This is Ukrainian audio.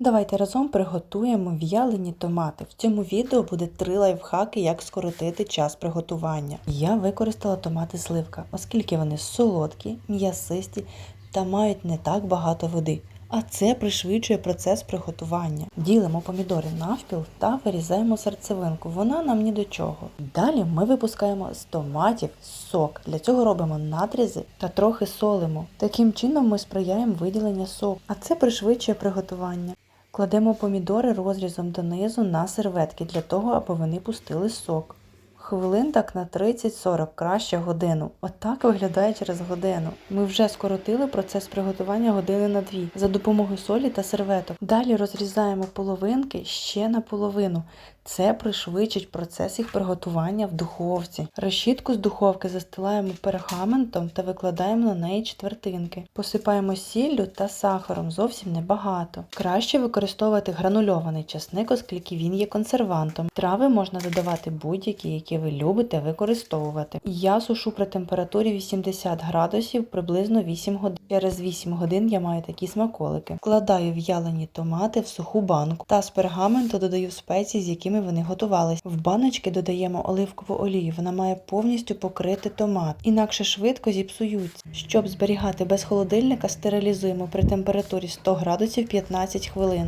Давайте разом приготуємо в'ялені томати. В цьому відео буде три лайфхаки, як скоротити час приготування. Я використала томати сливка, оскільки вони солодкі, м'ясисті та мають не так багато води. А це пришвидшує процес приготування. Ділимо помідори навпіл та вирізаємо серцевинку. Вона нам ні до чого. Далі ми випускаємо з томатів сок. Для цього робимо надрізи та трохи солимо. Таким чином ми сприяємо виділенню соку, а це пришвидшує приготування. Кладемо помідори розрізом донизу на серветки для того, аби вони пустили сок. Хвилин так на 30-40, краще годину. Отак виглядає через годину. Ми вже скоротили процес приготування години на дві за допомогою солі та серветок. Далі розрізаємо половинки ще на половину. Це пришвидшить процес їх приготування в духовці. Решітку з духовки застилаємо пергаментом та викладаємо на неї четвертинки. Посипаємо сіллю та сахаром, зовсім небагато. Краще використовувати гранульований часник, оскільки він є консервантом. Трави можна додавати будь-які, які ви любите використовувати. Я сушу при температурі 80 градусів приблизно 8 годин. Через 8 годин я маю такі смаколики. Вкладаю в'ялені томати в суху банку та з пергаменту додаю спеції, з якими вони готувалися. В баночки додаємо оливкову олію. Вона має повністю покрити томат, інакше швидко зіпсуються. Щоб зберігати без холодильника, стерилізуємо при температурі 100 градусів 15 хвилин.